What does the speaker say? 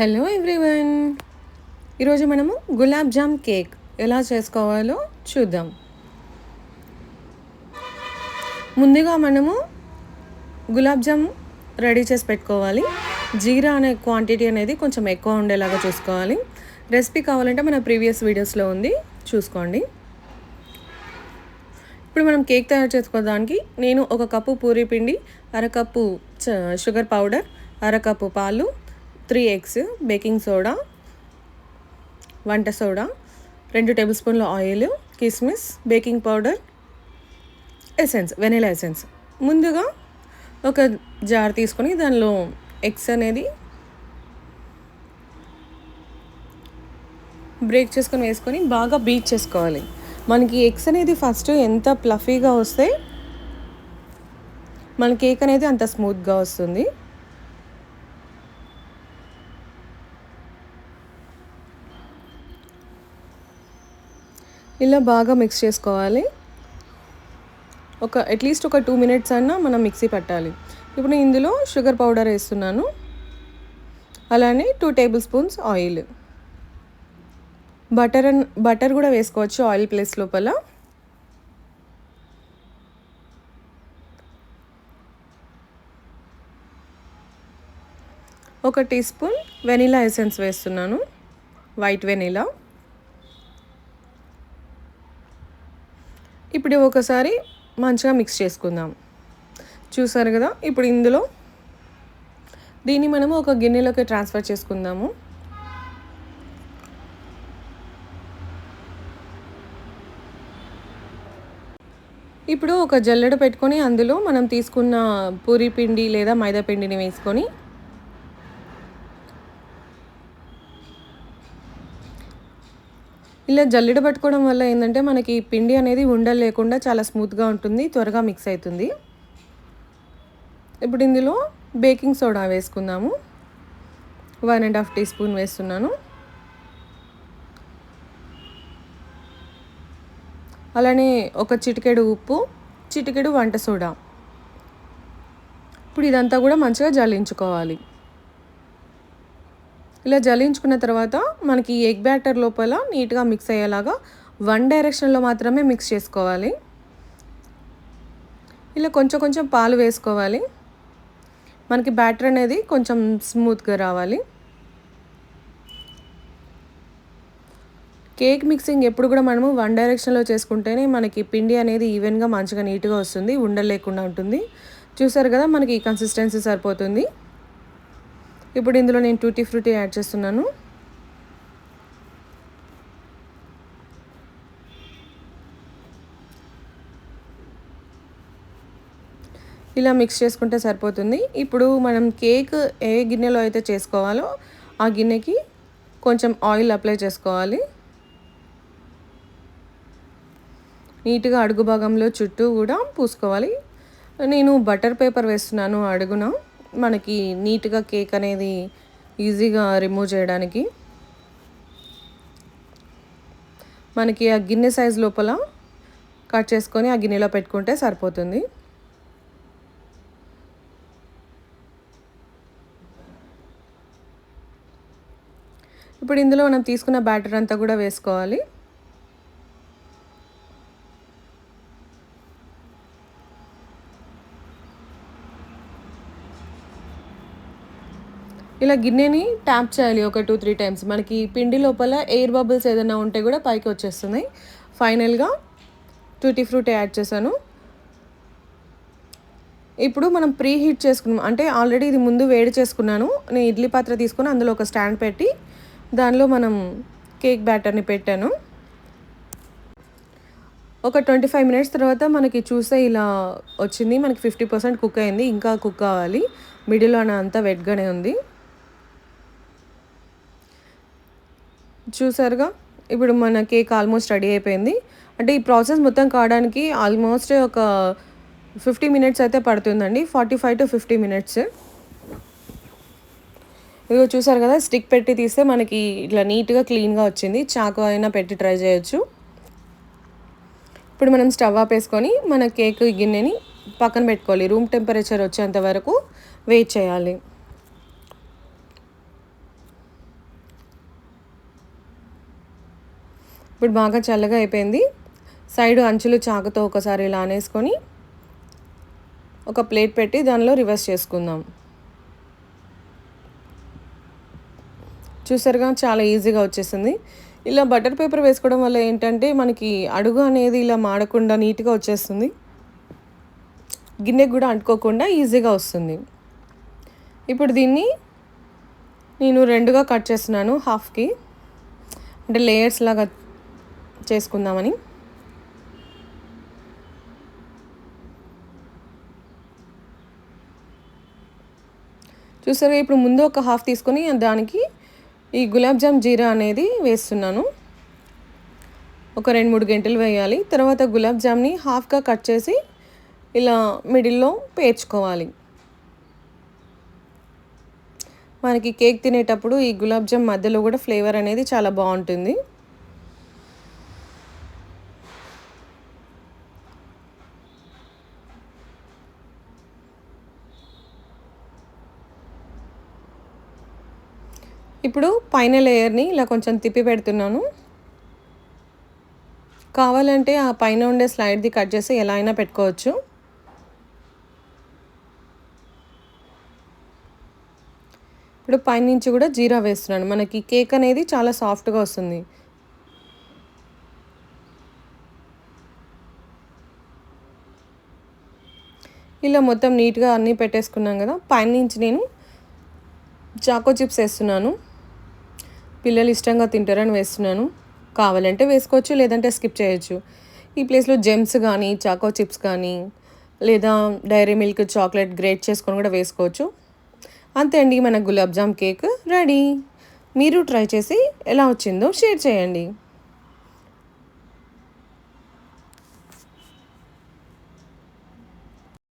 Hello everyone. ఈరోజు మనము gulab jam cake ఎలా చేసుకోవాలో చూద్దాం. ముందుగా మనము గులాబ్ జామ్ రెడీ చేసి పెట్టుకోవాలి. జీరా అనే క్వాంటిటీ అనేది కొంచెం ఎక్కువ ఉండేలాగా చూసుకోవాలి. రెసిపీ కావాలంటే మన ప్రీవియస్ వీడియోస్లో ఉంది. చూసుకోండి. ఇప్పుడు మనం కేక్ తయారు చేసుకోవడానికి నేను ఒక కప్పు పూరి పిండి అరకప్పు చ- షుగర్ పౌడర్ అరకప్పు పాలు త్రీ ఎగ్స్ బేకింగ్ సోడా వంట సోడా రెండు టేబుల్ స్పూన్ల ఆయిల్ కిస్మిస్ baking powder essence vanilla essence. ముందుగా ఒక జార్ తీసుకొని దానిలో ఎగ్స్ అనేది బ్రేక్ చేసుకొని వేసుకొని బాగా బీట్ చేసుకోవాలి. మనకి ఎగ్స్ అనేది ఫస్ట్ ఎంత ప్లఫీగా వస్తే మన కేక్ అనేది అంత స్మూత్గా వస్తుంది. ఇలా బాగా మిక్స్ చేసుకోవాలి. ఒక అట్లీస్ట్ ఒక టూ మినిట్స్ అన్నా మనం మిక్సీ పట్టాలి. ఇప్పుడు నేను ఇందులో షుగర్ పౌడర్ వేస్తున్నాను. అలానే two tablespoons oil butter అన్ బటర్ కూడా వేసుకోవచ్చు ఆయిల్ ప్లేస్ లోపల. ఒక టీ స్పూన్ వెనీలా ఎసెన్స్ వేస్తున్నాను. వైట్ వెనీలా ఇప్పుడు ఒకసారి మంచిగా మిక్స్ చేసుకుందాం. చూసారు కదా? ఇప్పుడు ఇందులో దీన్ని మనము ఒక గిన్నెలోకి ట్రాన్స్ఫర్ చేసుకుందాము. ఇప్పుడు ఒక జల్లెడ పెట్టుకొని అందులో మనం తీసుకున్న పూరి పిండి లేదా మైదా పిండిని వేసుకొని ఇలా జల్లెడ పట్టుకోవడం వల్ల ఏంటంటే మనకి పిండి అనేది ఉండలు లేకుండా చాలా స్మూత్గా ఉంటుంది త్వరగా మిక్స్ అవుతుంది. ఇప్పుడు ఇందులో బేకింగ్ సోడా వేసుకుందాము. One and half teaspoon వేస్తున్నాను. అలానే ఒక చిటికెడు ఉప్పు చిటికెడు వంట సోడా. ఇప్పుడు ఇదంతా కూడా మంచిగా జల్లించుకోవాలి. ఇలా జల్లించుకున్న తర్వాత మనకి ఎగ్ బ్యాటర్ లోపల నీట్గా మిక్స్ అయ్యేలాగా వన్ డైరెక్షన్లో మాత్రమే మిక్స్ చేసుకోవాలి. ఇలా కొంచెం కొంచెం పాలు వేసుకోవాలి. మనకి బ్యాటర్ అనేది కొంచెం స్మూత్గా రావాలి. కేక్ మిక్సింగ్ ఎప్పుడు కూడా మనము వన్ డైరెక్షన్లో చేసుకుంటేనే మనకి పిండి అనేది ఈవెన్గా మంచిగా నీట్గా వస్తుంది ఉండలు లేకుండా ఉంటుంది. చూసారు కదా మనకి ఈ కన్సిస్టెన్సీ సరిపోతుంది. ఇప్పుడు ఇందులో నేను టూటీ ఫ్రూటీ యాడ్ చేస్తున్నాను. ఇలా మిక్స్ చేసుకుంటే సరిపోతుంది. ఇప్పుడు మనం కేక్ ఏ గిన్నెలో అయితే చేసుకోవాలో ఆ గిన్నెకి కొంచెం ఆయిల్ అప్లై చేసుకోవాలి. నీట్గా అడుగు భాగంలో చుట్టూ కూడా పూసుకోవాలి. నేను బటర్ పేపర్ వేస్తున్నాను అడుగున. మనకి నీట్గా కేక్ అనేది ఈజీగా రిమూవ్ చేయడానికి. మనకి ఆ గిన్నె సైజ్ లోపల కట్ చేసుకొని ఆ గిన్నెలో పెట్టుకుంటే సరిపోతుంది. ఇప్పుడు ఇందులో మనం తీసుకున్న బ్యాటర్ అంతా కూడా వేసుకోవాలి. ఇలా గిన్నెని ట్యాప్ చేయాలి ఒక టూ త్రీ టైమ్స్ మనకి పిండి లోపల ఎయిర్ బబుల్స్ ఏదైనా ఉంటే కూడా పైకి వచ్చేస్తున్నాయి. ఫైనల్గా టూటీ ఫ్రూట్ యాడ్ చేశాను. ఇప్పుడు మనం ప్రీ హీట్ చేసుకున్నాం. అంటే ఆల్రెడీ ఇది ముందు వేడి చేసుకున్నాను. నేను ఇడ్లీ పాత్ర తీసుకుని అందులో ఒక స్టాండ్ పెట్టి దానిలో మనం కేక్ బ్యాటర్ని పెట్టాను. ఒక ట్వంటీ ఫైవ్ మినిట్స్ తర్వాత మనకి చూస్తే ఇలా వచ్చింది. మనకి ఫిఫ్టీ పర్సెంట్ కుక్ అయింది. ఇంకా కుక్ కావాలి. మిడిల్లో అంతా వెట్గానే ఉంది. చూసారుగా ఇప్పుడు మన కేక్ ఆల్మోస్ట్ రెడీ అయిపోయింది. అంటే ఈ ప్రాసెస్ మొత్తం కావడానికి ఆల్మోస్ట్ ఒక ఫిఫ్టీ మినిట్స్ అయితే పడుతుందండి. Forty five to fifty minutes. ఇదిగో చూసారు కదా స్టిక్ పెట్టి తీస్తే మనకి ఇట్లా నీట్గా క్లీన్గా వచ్చింది. చాకు అయినా పెట్టి ట్రై చేయొచ్చు. ఇప్పుడు మనం స్టవ్ ఆపేసుకొని మన కేక్ గిన్నెని పక్కన పెట్టుకోవాలి. రూమ్ టెంపరేచర్ వచ్చేంత వరకు వెయిట్ చేయాలి. ఇప్పుడు బాగా చల్లగా అయిపోయింది. సైడ్ అంచులు చాకుతో ఒకసారి ఇలా అనేసుకొని ఒక ప్లేట్ పెట్టి దానిలో రివర్స్ చేసుకుందాం. చూసారుగా చాలా ఈజీగా వచ్చేసింది. ఇలా బటర్ పేపర్ వేసుకోవడం వల్ల ఏంటంటే మనకి అడుగు అనేది ఇలా మాడకుండా నీట్గా వచ్చేస్తుంది. గిన్నె కూడా అంటుకోకుండా ఈజీగా వస్తుంది. ఇప్పుడు దీన్ని నేను రెండుగా కట్ చేస్తున్నాను హాఫ్కి. అంటే లేయర్స్ లాగా చేసుకుందామని. చూసారా ఇప్పుడు ముందు ఒక హాఫ్ తీసుకొని దానికి ఈ గులాబ్ జామ్ జీరా అనేది వేస్తున్నాను. ఒక రెండు మూడు గంటలు వేయాలి. తర్వాత గులాబ్ జామ్ని హాఫ్గా కట్ చేసి ఇలా మిడిల్లో పేర్చుకోవాలి. మనకి కేక్ తినేటప్పుడు ఈ గులాబ్ జామ్ మధ్యలో కూడా ఫ్లేవర్ అనేది చాలా బాగుంటుంది. ఇప్పుడు పైన లేయర్ని ఇలా కొంచెం తిప్పి పెడుతున్నాను. కావాలంటే ఆ పైన ఉండే స్లైడ్ది కట్ చేసి ఎలా అయినా పెట్టుకోవచ్చు. ఇప్పుడు పైనుంచి కూడా జీరా వేస్తున్నాను. మనకి కేక్ అనేది చాలా సాఫ్ట్గా వస్తుంది. ఇలా మొత్తం నీట్గా అన్నీ పెట్టేసుకున్నాం కదా పైనుంచి నేను చాకో చిప్స్ వేస్తున్నాను. పిల్లలు ఇష్టంగా తింటారని వేస్తున్నాను. కావాలంటే వేసుకోవచ్చు లేదంటే స్కిప్ చేయొచ్చు. ఈ ప్లేస్లో జెమ్స్ కానీ చాకో చిప్స్ కానీ లేదా డైరీ మిల్క్ చాక్లెట్ గ్రేట్ చేసుకొని కూడా వేసుకోవచ్చు. అంతే అండి మన గులాబ్ జామ్ కేక్ రెడీ. మీరు ట్రై చేసి ఎలా వచ్చిందో షేర్ చేయండి.